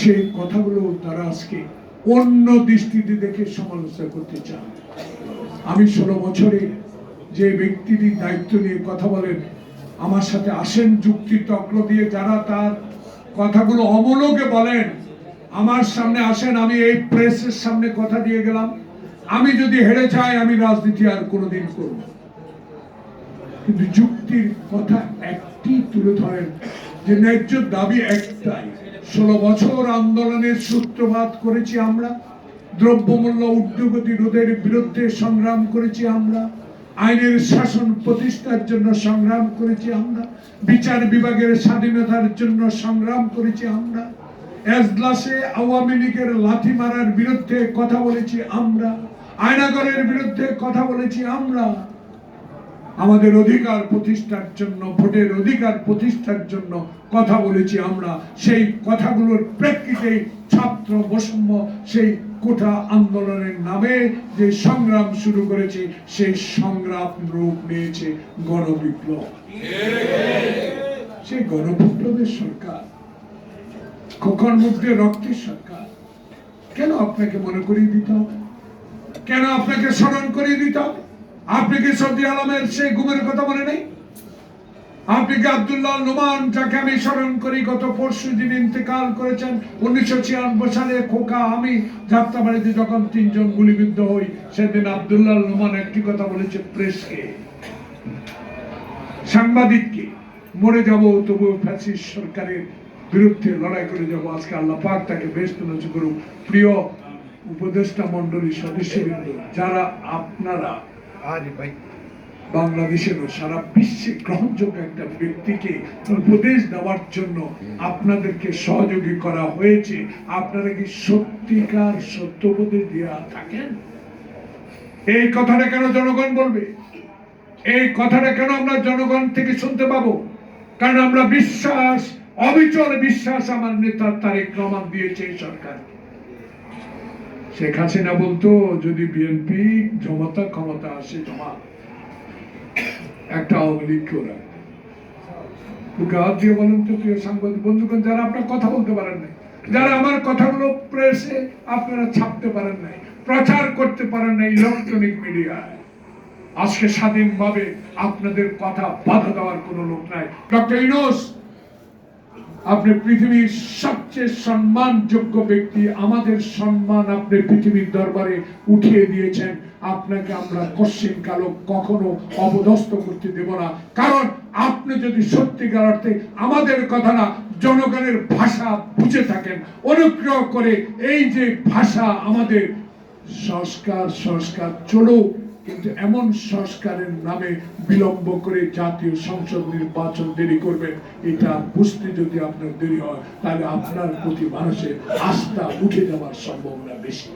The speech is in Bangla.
সেই কথাগুলো তারা আজকে অন্য দৃষ্টিতে দেখে সমালোচনা করতে চান। আমি ষোলো বছরে যে ব্যক্তিটি দায়িত্ব নিয়ে কথা বলেন, আমার সাথে আসেন যুক্তি তক্র দিয়ে যারা তার কথাগুলো অমূলকে বলেন, আমার সামনে আসেন, আমি এই প্রেসের সামনে কথা দিয়ে গেলাম, আমি যদি হেরে যাই, আমি রাজনীতি আর কোনোদিন করব কিন্তু যুক্তির কথা একটি তুলে ধরেন যে ন্যায্য দাবি একটাই ষোলো বছর আন্দোলনের সূত্রপাত করেছি আমরা, দ্রব্যমূল্য ঊর্ধ্বগতি রোধের বিরুদ্ধে সংগ্রাম করেছি আমরা, আইনের শাসন প্রতিষ্ঠার জন্য সংগ্রাম করেছি আমরা, বিচার বিভাগের স্বাধীনতার জন্য সংগ্রাম করেছি আমরা, এজলাসে আওয়ামী লীগের লাথি মারার বিরুদ্ধে কথা বলেছি আমরা, আয়নাগরের বিরুদ্ধে কথা বলেছি আমরা আমাদের অধিকার প্রতিষ্ঠার জন্য, ভোটের অধিকার প্রতিষ্ঠার জন্য কথা বলেছি আমরা। সেই কথাগুলোর প্রেক্ষিতে ছাত্র বৈষম্য, সেই কোঠা আন্দোলনের নামে যে সংগ্রাম শুরু করেছে, সেই সংগ্রাম রূপ নিয়েছে গণবিপ্লব। সেই গণবিপ্লবের সরকার, খোকন মুক্তি রক্তের সরকার। কেন আপনাকে মনে করিয়ে দিতে হবে? কেন আপনাকে স্মরণ করিয়ে দিতে হবে? আপনি কি সর্দি আলমের সেই গুমের কথা মনে নেই? আপনি কি আব্দুল্লাহ নোমান যাকে আমি স্মরণ করি, গত পরশু দিন ইন্তেকাল করেছেন, উনিশশো ছিয়ানব্বই সালে খোকা আমি যাত্রাবাড়িতে যখন তিনজন গুলিবিদ্ধ হই, সেদিন আবদুল্লাহ নোমান একটি কথা বলেছে, প্রেসকে। সাংবাদিককে, মরে যাব তবু ফ্যাসিস্ট সরকারের বিরুদ্ধে লড়াই করে যাব, আজকে আল্লাহ পাক তাকে বেশ তুলেছে করুক। প্রিয় উপদেষ্টা মন্ডলীর সদস্যবৃন্দ, যারা আপনারা আরে ভাই। বাংলাদেশের ও সারা বিশ্বে গ্রহণযোগ্য একটা ব্যক্তিকে উপদেশ দেওয়ার জন্য আপনাদেরকে সহযোগী করা হয়েছে। আপনারা কি সত্যিকার সত্য উপদেশ দেওয়া থাকেন? এই কথাটা কেন জনগণ বলবে? এই কথাটা কেন আমরা জনগণ থেকে শুনতে পাবো? কারণ আমরা বিশ্বাস, অবিচল বিশ্বাস আমার নেতা তারেক রহমান দিয়েছে এই সরকার শেখ হাসিনা বলতো, যদি বিএনপি জমতা ক্ষমতা আসে, জমা। একটা আওয়ামী দিয়ে বলেন তো, প্রিয় সাংবাদিক বন্ধুগণ, যারা আপনার কথা বলতে পারেন নাই, যারা আমার কথাগুলো প্রেসে আপনারা ছাপতে পারেন নাই, প্রচার করতে পারেন নাই ইলেকট্রনিক মিডিয়ায়, আজকে স্বাধীনভাবে আপনাদের কথা বাধা দেওয়ার কোনো লোক নাই। ডক্টর ইনোস আপনি পৃথিবীর সবচেয়ে সম্মানযোগ্য ব্যক্তি, আমাদের সম্মান আপনি পৃথিবীর দরবারে উঠিয়ে দিয়েছেন। আপনাকে আমরা কশ্চিন কালো কখনো অবদস্ত করতে দেব না। কারণ আপনি যদি সত্যিকার অর্থে আমাদের কথা না, জনগণের ভাষা বুঝে থাকেন, অনুগ্রহ করে এই যে ভাষা আমাদের সংস্কার সংস্কার চলুক। কিন্তু এমন সংস্কারের নামে বিলম্ব করে জাতীয় সংসদ নির্বাচন দেরি করবেন এটা বুঝতে যদি আপনার দেরি হয়, তাহলে আপনার প্রতি মানুষের আস্থা উঠে যাওয়ার সম্ভাবনা বেশি।